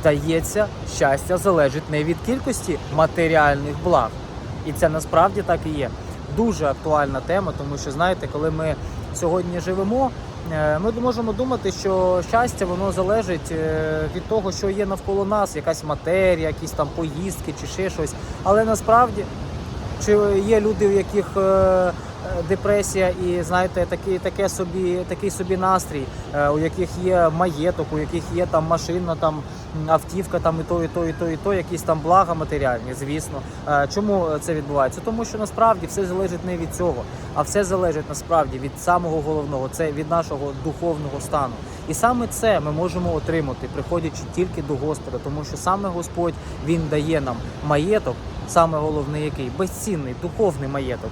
здається, щастя залежить не від кількості матеріальних благ. І це насправді так і є. Дуже актуальна тема, тому що знаєте, коли ми сьогодні живемо, е, ми можемо думати, що щастя воно залежить е, від того, що є навколо нас, якась матерія, якісь там поїздки чи ще щось. Але насправді чи є люди, у яких е, депресія і знаєте, такий, таке собі, такий собі настрій, е, у яких є маєток, у яких є там машина, там автівка, там і то, і то, і то, і то, якісь там блага матеріальні, звісно. Е, Чому це відбувається? Тому що насправді все залежить не від цього, а все залежить насправді від самого головного, це від нашого духовного стану. І саме це ми можемо отримати, приходячи тільки до Господа, тому що саме Господь Він дає нам маєток, саме головне який безцінний духовний маєток,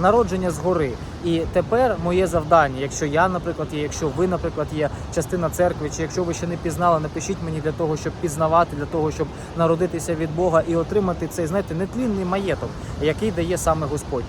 народження згори. І тепер моє завдання, якщо я, наприклад, є, якщо ви, наприклад, є частина церкви, чи якщо ви ще не пізнали, напишіть мені для того, щоб пізнавати, для того, щоб народитися від Бога і отримати цей, знаєте, нетлінний маєток, який дає саме Господь.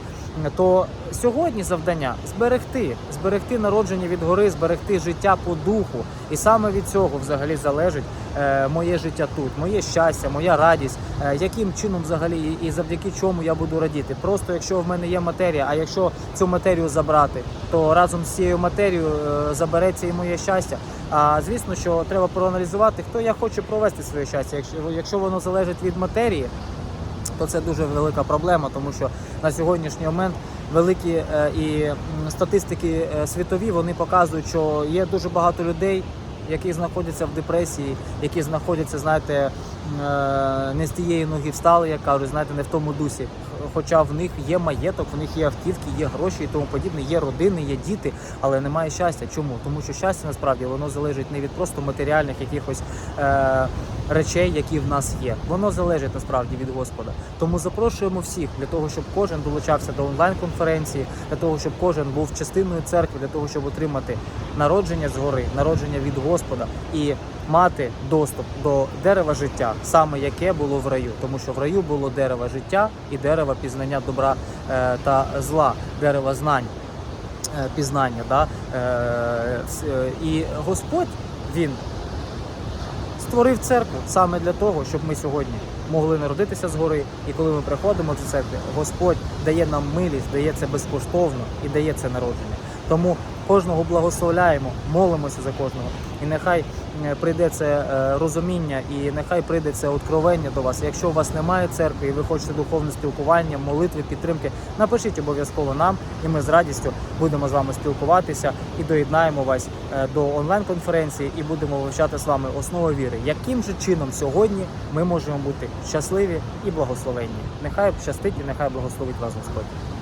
То сьогодні завдання зберегти, зберегти народження від гори, зберегти життя по духу. І саме від цього взагалі залежить е, моє життя тут, моє щастя, моя радість, е, яким чином взагалі і, і завдяки чому я буду радіти. Просто якщо в мене є матерія, а якщо цю матерію забрати, то разом з цією матерією е, забереться і моє щастя. А звісно, що треба проаналізувати, хто я хочу провести своє щастя. Якщо, якщо воно залежить від матерії, то це дуже велика проблема, тому що на сьогоднішній момент великі е, і статистики е, світові вони показують, що є дуже багато людей, які знаходяться в депресії, які знаходяться, знаєте, не з тієї ноги встали, як кажуть, знаєте, не в тому дусі. Хоча в них є маєток, в них є автівки, є гроші і тому подібне, є родини, є діти, але немає щастя. Чому? Тому що щастя насправді воно залежить не від просто матеріальних якихось е, речей, які в нас є. Воно залежить насправді від Господа. Тому запрошуємо всіх для того, щоб кожен долучався до онлайн-конференції, для того, щоб кожен був частиною церкви, для того, щоб отримати народження згори, народження від Господа і мати доступ до дерева життя, саме яке було в раю, тому що в раю було дерево життя і дерево пізнання добра е, та зла, дерево знань. е, Пізнання, да? е, і Господь він створив церкву саме для того, щоб ми сьогодні могли народитися згори. І коли ми приходимо до церкви, Господь дає нам милість, дає це безкоштовно і дає це народження. Тому кожного благословляємо, молимося за кожного. І нехай е, прийде це е, розуміння, і нехай прийде це откровення до вас. Якщо у вас немає церкви і ви хочете духовне спілкування, молитви, підтримки, напишіть обов'язково нам, і ми з радістю будемо з вами спілкуватися і доєднаємо вас е, до онлайн-конференції і будемо вивчати з вами основи віри. Яким же чином сьогодні ми можемо бути щасливі і благословенні? Нехай щастить і нехай благословить вас Господь.